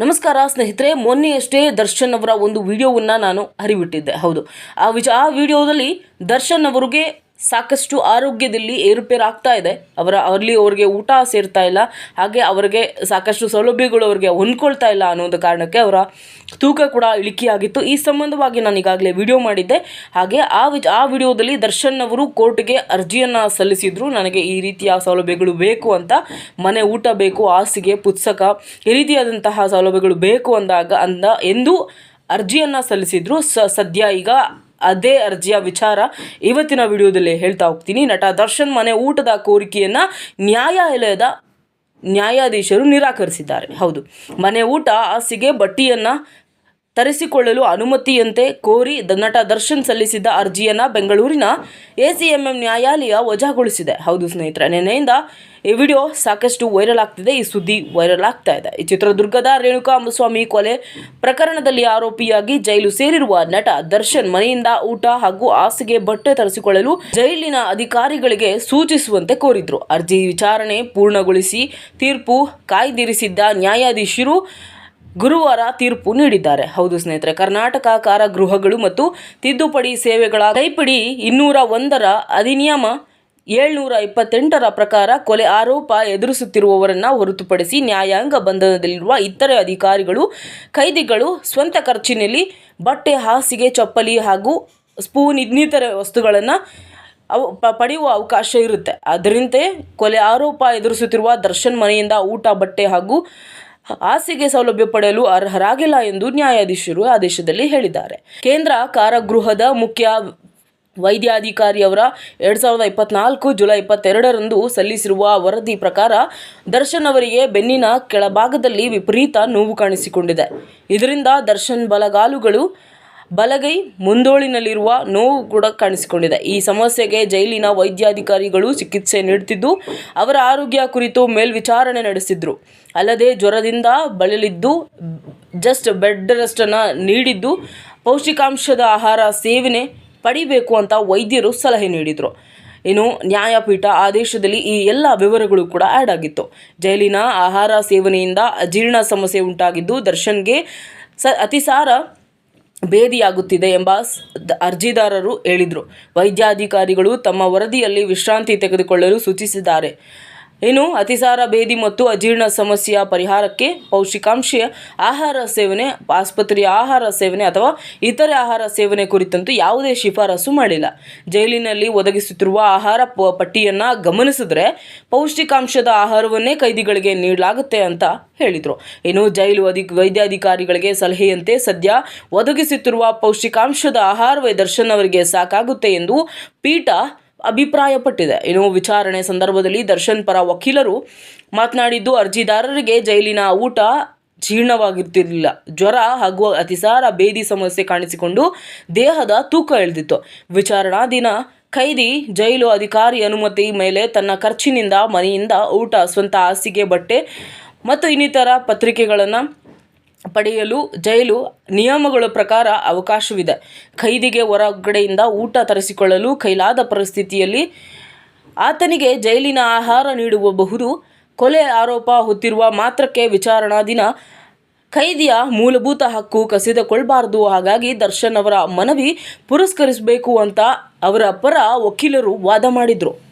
ನಮಸ್ಕಾರ, ಸ್ನೇಹಿತರೆ. ಮೊನ್ನೆಯಷ್ಟೇ ದರ್ಶನ್ ಅವರ ಒಂದು ವಿಡಿಯೋವನ್ನು ನಾನು ಹರಿಬಿಟ್ಟಿದ್ದೆ ಹೌದು. ಆ ವಿಚ ಆ ವಿಡಿಯೋದಲ್ಲಿ ದರ್ಶನ್ ಅವರಿಗೆ ಸಾಕಷ್ಟು ಆರೋಗ್ಯದಲ್ಲಿ ಏರುಪೇರು ಆಗ್ತಾ ಇದೆ. ಅವರ, ಅಲ್ಲಿ ಅವ್ರಿಗೆ ಊಟ ಸೇರ್ತಾ ಇಲ್ಲ. ಹಾಗೆ ಅವರಿಗೆ ಸಾಕಷ್ಟು ಸೌಲಭ್ಯಗಳು ಅವರಿಗೆ ಹೊಂದ್ಕೊಳ್ತಾ ಇಲ್ಲ ಅನ್ನೋದು ಕಾರಣಕ್ಕೆ ಅವರ ತೂಕ ಕೂಡ ಇಳಿಕೆಯಾಗಿತ್ತು. ಈ ಸಂಬಂಧವಾಗಿ ನಾನು ಈಗಾಗಲೇ ವಿಡಿಯೋ ಮಾಡಿದ್ದೆ. ಹಾಗೆ ಆ ವಿಚ ಆ ವಿಡಿಯೋದಲ್ಲಿ ದರ್ಶನ್ ಅವರು ಕೋರ್ಟ್ಗೆ ಅರ್ಜಿಯನ್ನು ಸಲ್ಲಿಸಿದ್ರು. ನನಗೆ ಈ ರೀತಿಯ ಸೌಲಭ್ಯಗಳು ಬೇಕು ಅಂತ, ಮನೆ ಊಟ ಬೇಕು, ಹಾಸಿಗೆ, ಪುಸ್ತಕ, ಈ ರೀತಿಯಾದಂತಹ ಸೌಲಭ್ಯಗಳು ಬೇಕು ಅಂದಾಗ, ಅಂದ, ಎಂದು ಅರ್ಜಿಯನ್ನು ಸಲ್ಲಿಸಿದ್ರು. ಸದ್ಯ ಈಗ ಅದೇ ಅರ್ಜಿಯ ವಿಚಾರ ಇವತ್ತಿನ ವಿಡಿಯೋದಲ್ಲಿ ಹೇಳ್ತಾ ಹೋಗ್ತೀನಿ. ನಟ ದರ್ಶನ್ ಮನೆ ಊಟದ ಕೋರಿಕೆಯನ್ನು ನ್ಯಾಯಾಲಯದ ನ್ಯಾಯಾಧೀಶರು ನಿರಾಕರಿಸಿದ್ದಾರೆ. ಹೌದು, ಮನೆ ಊಟ ಹಾಸಿಗೆ ಬಟ್ಟಿಯನ್ನು ತರಿಸಿಕೊಳ್ಳಲು ಅನುಮತಿಯಂತೆ ಕೋರಿ ನಟ ದರ್ಶನ್ ಸಲ್ಲಿಸಿದ್ದ ಅರ್ಜಿಯನ್ನು ಬೆಂಗಳೂರಿನ ಎಸಿಎಂಎಂ ನ್ಯಾಯಾಲಯ ವಜಾಗೊಳಿಸಿದೆ. ಹೌದು ಸ್ನೇಹಿತರೆ, ನಿನ್ನೆಯಿಂದ ಈ ವಿಡಿಯೋ ಸಾಕಷ್ಟು ವೈರಲ್ ಆಗ್ತಿದೆ. ಈ ಸುದ್ದಿ ವೈರಲ್ ಆಗ್ತಾ ಇದೆ. ಈ ಚಿತ್ರದುರ್ಗದ ರೇಣುಕಾ ಸ್ವಾಮಿ ಕೊಲೆ ಪ್ರಕರಣದಲ್ಲಿ ಆರೋಪಿಯಾಗಿ ಜೈಲು ಸೇರಿರುವ ನಟ ದರ್ಶನ್ ಮನೆಯಿಂದ ಊಟ ಹಾಗೂ ಹಾಸಿಗೆ ಬಟ್ಟೆ ತರಿಸಿಕೊಳ್ಳಲು ಜೈಲಿನ ಅಧಿಕಾರಿಗಳಿಗೆ ಸೂಚಿಸುವಂತೆ ಕೋರಿದ್ರು. ಅರ್ಜಿ ವಿಚಾರಣೆ ಪೂರ್ಣಗೊಳಿಸಿ ತೀರ್ಪು ಕಾಯ್ದಿರಿಸಿದ್ದ ನ್ಯಾಯಾಧೀಶರು ಗುರುವಾರ ತೀರ್ಪು ನೀಡಿದ್ದಾರೆ. ಹೌದು ಸ್ನೇಹಿತರೆ, ಕರ್ನಾಟಕ ಕಾರಾಗೃಹಗಳು ಮತ್ತು ತಿದ್ದುಪಡಿ ಸೇವೆಗಳ ಕೈಪಿಡಿ ಇನ್ನೂರ ಒಂದರ ಅಧಿನಿಯಮ ಏಳ್ನೂರ ಇಪ್ಪತ್ತೆಂಟರ ಪ್ರಕಾರ ಕೊಲೆ ಆರೋಪ ಎದುರಿಸುತ್ತಿರುವವರನ್ನು ಹೊರತುಪಡಿಸಿ ನ್ಯಾಯಾಂಗ ಬಂಧನದಲ್ಲಿರುವ ಇತರೆ ಅಧಿಕಾರಿಗಳು, ಕೈದಿಗಳು ಸ್ವಂತ ಖರ್ಚಿನಲ್ಲಿ ಬಟ್ಟೆ, ಹಾಸಿಗೆ, ಚಪ್ಪಲಿ ಹಾಗೂ ಸ್ಪೂನ್ ಇನ್ನಿತರ ವಸ್ತುಗಳನ್ನು ಅವು ಪಡೆಯುವ ಅವಕಾಶ ಇರುತ್ತೆ. ಅದರಂತೆ ಕೊಲೆ ಆರೋಪ ಎದುರಿಸುತ್ತಿರುವ ದರ್ಶನ್ ಮನೆಯಿಂದ ಊಟ, ಬಟ್ಟೆ ಹಾಗೂ ಹಾಸಿಗೆ ಸೌಲಭ್ಯ ಪಡೆಯಲು ಅರ್ಹರಾಗಿಲ್ಲ ಎಂದು ನ್ಯಾಯಾಧೀಶರು ಆದೇಶದಲ್ಲಿ ಹೇಳಿದ್ದಾರೆ. ಕೇಂದ್ರ ಕಾರಾಗೃಹದ ಮುಖ್ಯ ವೈದ್ಯಾಧಿಕಾರಿಯವರ ಎರಡು ಸಾವಿರದ ಇಪ್ಪತ್ನಾಲ್ಕು ಜುಲೈ ಇಪ್ಪತ್ತೆರಡರಂದು ಸಲ್ಲಿಸಿರುವ ವರದಿ ಪ್ರಕಾರ ದರ್ಶನ್ ಅವರಿಗೆ ಬೆನ್ನಿನ ಕೆಳಭಾಗದಲ್ಲಿ ವಿಪರೀತ ನೋವು ಕಾಣಿಸಿಕೊಂಡಿದೆ. ಇದರಿಂದ ದರ್ಶನ್ ಬಲಗಾಲುಗಳು ಬಲಗೈ ಮುಂದೋಳಿನಲ್ಲಿರುವ ನೋವು ಕೂಡ ಕಾಣಿಸಿಕೊಂಡಿದೆ. ಈ ಸಮಸ್ಯೆಗೆ ಜೈಲಿನ ವೈದ್ಯಾಧಿಕಾರಿಗಳು ಚಿಕಿತ್ಸೆ ನೀಡುತ್ತಿದ್ದು, ಅವರ ಆರೋಗ್ಯ ಕುರಿತು ಮೇಲ್ವಿಚಾರಣೆ ನಡೆಸಿದ್ರು. ಅಲ್ಲದೆ ಜ್ವರದಿಂದ ಬಳಲಿದ್ದು ಜಸ್ಟ್ ಬೆಡ್ ರೆಸ್ಟನ್ನು ನೀಡಿದ್ದು, ಪೌಷ್ಟಿಕಾಂಶದ ಆಹಾರ ಸೇವನೆ ಪಡಿಬೇಕು ಅಂತ ವೈದ್ಯರು ಸಲಹೆ ನೀಡಿದರು. ಇನ್ನು ನ್ಯಾಯಪೀಠ ಆದೇಶದಲ್ಲಿ ಈ ಎಲ್ಲ ವಿವರಗಳು ಕೂಡ ಆ್ಯಡ್ ಆಗಿತ್ತು. ಜೈಲಿನ ಆಹಾರ ಸೇವನೆಯಿಂದ ಅಜೀರ್ಣ ಸಮಸ್ಯೆ ಉಂಟಾಗಿದ್ದು, ದರ್ಶನ್ಗೆ ಸ ಅತಿಸಾರ ಭೇದಿಯಾಗುತ್ತಿದೆ ಎಂಬ ಅರ್ಜಿದಾರರು ಹೇಳಿದರು. ವೈದ್ಯಾಧಿಕಾರಿಗಳು ತಮ್ಮ ವರದಿಯಲ್ಲಿ ವಿಶ್ರಾಂತಿ ತೆಗೆದುಕೊಳ್ಳಲು ಸೂಚಿಸಿದ್ದಾರೆ. ಇನ್ನು ಅತಿಸಾರ ಭೇದಿ ಮತ್ತು ಅಜೀರ್ಣ ಸಮಸ್ಯೆಯ ಪರಿಹಾರಕ್ಕೆ ಪೌಷ್ಟಿಕಾಂಶ ಆಹಾರ ಸೇವನೆ, ಆಸ್ಪತ್ರೆಯ ಆಹಾರ ಸೇವನೆ ಅಥವಾ ಇತರೆ ಆಹಾರ ಸೇವನೆ ಕುರಿತಂತೂ ಯಾವುದೇ ಶಿಫಾರಸು ಮಾಡಿಲ್ಲ. ಜೈಲಿನಲ್ಲಿ ಒದಗಿಸುತ್ತಿರುವ ಆಹಾರ ಪಟ್ಟಿಯನ್ನು ಗಮನಿಸಿದ್ರೆ ಪೌಷ್ಟಿಕಾಂಶದ ಆಹಾರವನ್ನೇ ಕೈದಿಗಳಿಗೆ ನೀಡಲಾಗುತ್ತೆ ಅಂತ ಹೇಳಿದರು. ಇನ್ನು ಜೈಲು ಅಧಿ ವೈದ್ಯಾಧಿಕಾರಿಗಳಿಗೆ ಸಲಹೆಯಂತೆ ಸದ್ಯ ಒದಗಿಸುತ್ತಿರುವ ಪೌಷ್ಟಿಕಾಂಶದ ಆಹಾರವೇ ದರ್ಶನ್ ಅವರಿಗೆ ಸಾಕಾಗುತ್ತೆ ಎಂದು ಪೀಠ ಅಭಿಪ್ರಾಯಪಟ್ಟಿದೆ. ಇನ್ನು ವಿಚಾರಣೆ ಸಂದರ್ಭದಲ್ಲಿ ದರ್ಶನ್ ಪರ ವಕೀಲರು ಮಾತನಾಡಿದ್ದು, ಅರ್ಜಿದಾರರಿಗೆ ಜೈಲಿನ ಊಟ ಜೀರ್ಣವಾಗಿರ್ತಿರಲಿಲ್ಲ. ಜ್ವರ ಹಾಗೂ ಅತಿಸಾರ ಬೇದಿ ಸಮಸ್ಯೆ ಕಾಣಿಸಿಕೊಂಡು ದೇಹದ ತೂಕ ಇಳ್ದಿತ್ತು. ವಿಚಾರಣಾ ದಿನ ಖೈದಿ ಜೈಲು ಅಧಿಕಾರಿ ಅನುಮತಿ ಮೇಲೆ ತನ್ನ ಖರ್ಚಿನಿಂದ ಮನೆಯಿಂದ ಊಟ, ಸ್ವಂತ ಹಾಸಿಗೆ, ಬಟ್ಟೆ ಮತ್ತು ಇನ್ನಿತರ ಪತ್ರಿಕೆಗಳನ್ನು ಪಡೆಯಲು ಜೈಲು ನಿಯಮಗಳ ಪ್ರಕಾರ ಅವಕಾಶವಿದೆ. ಖೈದಿಗೆ ಹೊರಗಡೆಯಿಂದ ಊಟ ತರಿಸಿಕೊಳ್ಳಲು ಕೈಲಾದ ಪರಿಸ್ಥಿತಿಯಲ್ಲಿ ಆತನಿಗೆ ಜೈಲಿನ ಆಹಾರ ನೀಡಬಹುದು ಕೊಲೆ ಆರೋಪ ಹೊತ್ತಿರುವ ಮಾತ್ರಕ್ಕೆ ವಿಚಾರಣಾ ದಿನ. ಖೈದಿಯ ಮೂಲಭೂತ ಹಕ್ಕು ಕಸಿದುಕೊಳ್ಬಾರ್ದು. ಹಾಗಾಗಿ ದರ್ಶನ್ ಅವರ ಮನವಿ ಪುರಸ್ಕರಿಸಬೇಕು ಅಂತ ಅವರ ಪರ ವಕೀಲರು ವಾದ ಮಾಡಿದರು.